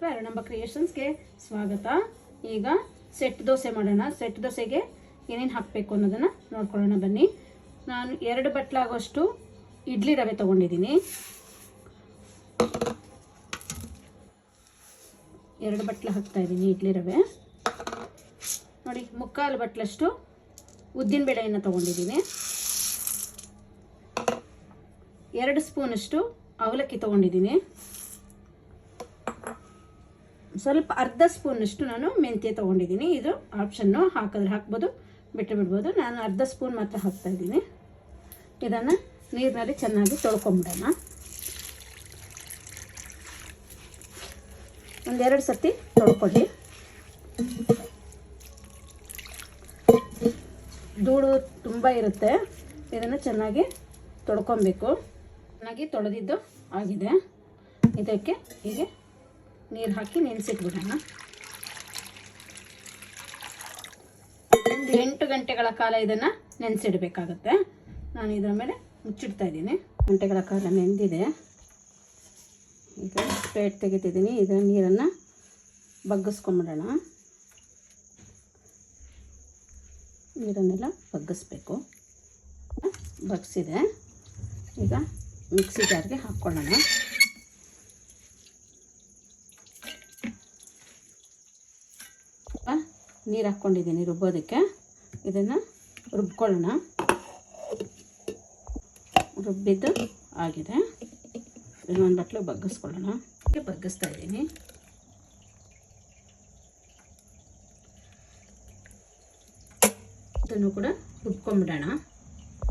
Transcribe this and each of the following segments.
ವೀಕ್ಷಕರ ಎರಡಂಬ ಕ್ರಿಯೇಷನ್ಸ್ಗೆ ಸ್ವಾಗತ. ಈಗ ಸೆಟ್ ದೋಸೆ ಮಾಡೋಣ. ಸೆಟ್ ದೋಸೆಗೆ ಏನೇನು ಹಾಕಬೇಕು ಅನ್ನೋದನ್ನು ನೋಡ್ಕೊಳ್ಳೋಣ ಬನ್ನಿ. ನಾನು ಎರಡು ಬಟ್ಲಾಗುವಷ್ಟು ಇಡ್ಲಿ ರವೆ ತೊಗೊಂಡಿದ್ದೀನಿ. ಎರಡು ಬಟ್ಲು ಹಾಕ್ತಾ ಇದ್ದೀನಿ ಇಡ್ಲಿ ರವೆ. ನೋಡಿ, ಮುಕ್ಕಾಲು ಬಟ್ಲಷ್ಟು ಉದ್ದಿನ ಬೇಳೆಯನ್ನು ತೊಗೊಂಡಿದ್ದೀನಿ. ಎರಡು ಸ್ಪೂನಷ್ಟು ಅವಲಕ್ಕಿ ತೊಗೊಂಡಿದ್ದೀನಿ. ಸ್ವಲ್ಪ ಅರ್ಧ ಸ್ಪೂನಷ್ಟು ನಾನು ಮೆಂತ್ಯ ತೊಗೊಂಡಿದ್ದೀನಿ. ಇದು ಆಪ್ಷನ್ನು ಹಾಕಿದ್ರೆ ಹಾಕ್ಬೋದು, ಬಿಟ್ಟು ಬಿಡ್ಬೋದು. ನಾನು ಅರ್ಧ ಸ್ಪೂನ್ ಮಾತ್ರ ಹಾಕ್ತಾ ಇದ್ದೀನಿ. ಇದನ್ನು ನೀರಿನಲ್ಲಿ ಚೆನ್ನಾಗಿ ತೊಳ್ಕೊಂಬಿಡೋಣ. ಒಂದೆರಡು ಸರ್ತಿ ತೊಳ್ಕೊಳ್ಳಿ. ಧೂಳು ತುಂಬ ಇರುತ್ತೆ. ಇದನ್ನು ಚೆನ್ನಾಗಿ ತೊಳ್ಕೊಬೇಕು. ಚೆನ್ನಾಗಿ ತೊಳೆದಿದ್ದು ಆಗಿದೆ. ಇದಕ್ಕೆ ಹೀಗೆ ನೀರು ಹಾಕಿ ನೆನೆಸಿಟ್ಬಿಡೋಣ. ಒಂದು ಎಂಟು ಗಂಟೆಗಳ ಕಾಲ ಇದನ್ನು ನೆನೆಸಿಡಬೇಕಾಗತ್ತೆ. ನಾನು ಇದರ ಮೇಲೆ ಮುಚ್ಚಿಡ್ತಾ ಇದ್ದೀನಿ. ಗಂಟೆಗಳ ಕಾಲ ನೆಂದಿದೆ. ಈಗ ಪ್ಲೇಟ್ ತೆಗಿತಿದ್ದೀನಿ. ಇದರ ನೀರನ್ನು ಬಗ್ಗಿಸ್ಕೊಂಬಿಡೋಣ. ನೀರನ್ನೆಲ್ಲ ಬಗ್ಗಿಸ್ಬೇಕು. ಬಗ್ಸಿದೆ. ಈಗ ಮಿಕ್ಸಿ ಜಾರ್ಗೆ ಹಾಕ್ಕೊಳ್ಳೋಣ. ನೀರು ಹಾಕ್ಕೊಂಡಿದ್ದೀನಿ, ರುಬ್ಬೋದಕ್ಕೆ. ಇದನ್ನು ರುಬ್ಕೊಳ್ಳೋಣ. ರುಬ್ಬಿದ್ದು ಆಗಿದೆ. ಇನ್ನೊಂದು ಬಟ್ಲು ಬಗ್ಗಿಸ್ಕೊಳ್ಳೋಣ. ಬಗ್ಗಿಸ್ತಾ ಇದ್ದೀನಿ. ಇದನ್ನು ಕೂಡ ರುಬ್ಕೊಂಬಿಡೋಣ.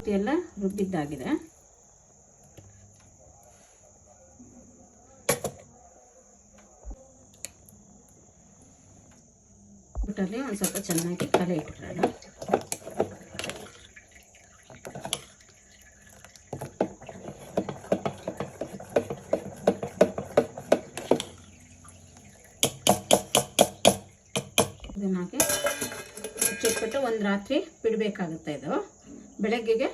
ಎಲ್ಲ ರುಬ್ಬಿದ್ದಾಗಿದೆ. ಊಟಲ್ಲಿ ಒಂದು ಸ್ವಲ್ಪ ಚೆನ್ನಾಗಿ ಕಲೆ ಇಟ್ಬಿಡೋಣ ಇದನ್ನಾಗಿ ಮುಚ್ಚಿಟ್ಬಿಟ್ಟು ಒಂದು ರಾತ್ರಿ ಬಿಡಬೇಕಾಗುತ್ತೆ ಇದು. ಬೆಳಗ್ಗೆಗೆ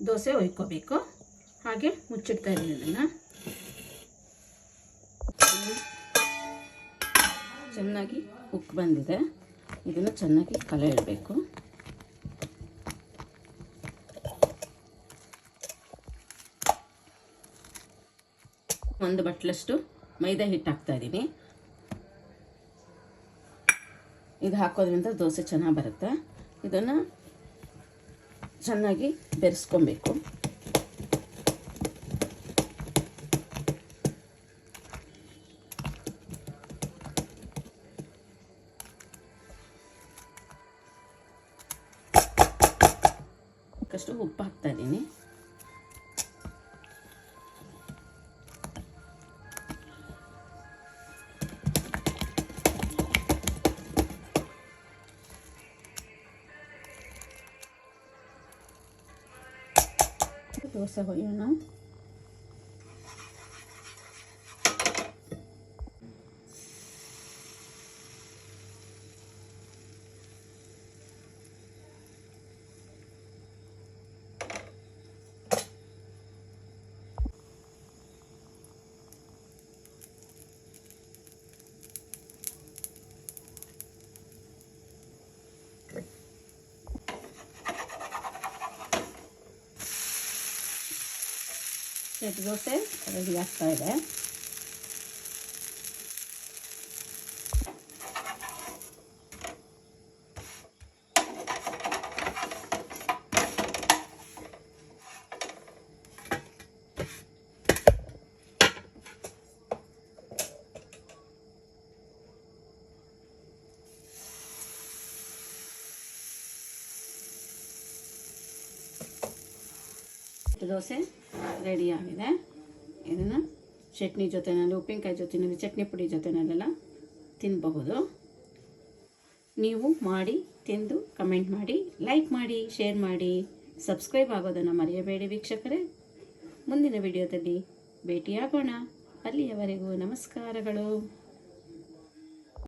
ದೋಸೆ ಒಯ್ಕೋಬೇಕು. ಹಾಗೆ ಮುಚ್ಚಿಡ್ತಾ ಇದ್ದೀನಿ ಇದನ್ನು. ಚೆನ್ನಾಗಿ ಉಕ್ಕಿ ಬಂದಿದೆ. ಇದನ್ನು ಚೆನ್ನಾಗಿ ಕಲೆ ಇಡಬೇಕು. ಒಂದು ಬಟ್ಲಷ್ಟು ಮೈದಾ ಹಿಟ್ಟು ಹಾಕ್ತಾ ಇದ್ದೀನಿ ಇದು ಹಾಕೋದ್ರಿಂದ ದೋಸೆ ಚೆನ್ನಾಗಿ ಬರುತ್ತೆ. ಇದನ್ನು ಚೆನ್ನಾಗಿ ಬೆರೆಸ್ಕೊಬೇಕು. ಉಪ್ಪು ಹಾಕ್ತಾ ಇದ್ದೀನಿ ದೋಸೆ ಹೊಯ್ಯೋಣ ಸೆಟ್ ದೋಸೆ ರೆಡಿ ಆಗ್ತಾ ಇದೆ ದೋಸೆ ರೆಡಿ ಆಗಿದೆ. ಇದನ್ನು ಚಟ್ನಿ ಜೊತೆನಲ್ಲಿ, ಉಪ್ಪಿನಕಾಯಿ ಜೊತೆನಲ್ಲಿ, ಚಟ್ನಿ ಪುಡಿ ಜೊತೆನಲ್ಲೆಲ್ಲ ತಿನ್ನಬಹುದು ನೀವು ಮಾಡಿ, ತಿಂದು ಕಮೆಂಟ್ ಮಾಡಿ ಲೈಕ್ ಮಾಡಿ ಶೇರ್ ಮಾಡಿ ಸಬ್ಸ್ಕ್ರೈಬ್ ಆಗೋದನ್ನು ಮರೆಯಬೇಡಿ ವೀಕ್ಷಕರೇ. ಮುಂದಿನ ವಿಡಿಯೋದಲ್ಲಿ ಭೇಟಿಯಾಗೋಣ. ಅಲ್ಲಿಯವರೆಗೂ ನಮಸ್ಕಾರಗಳು.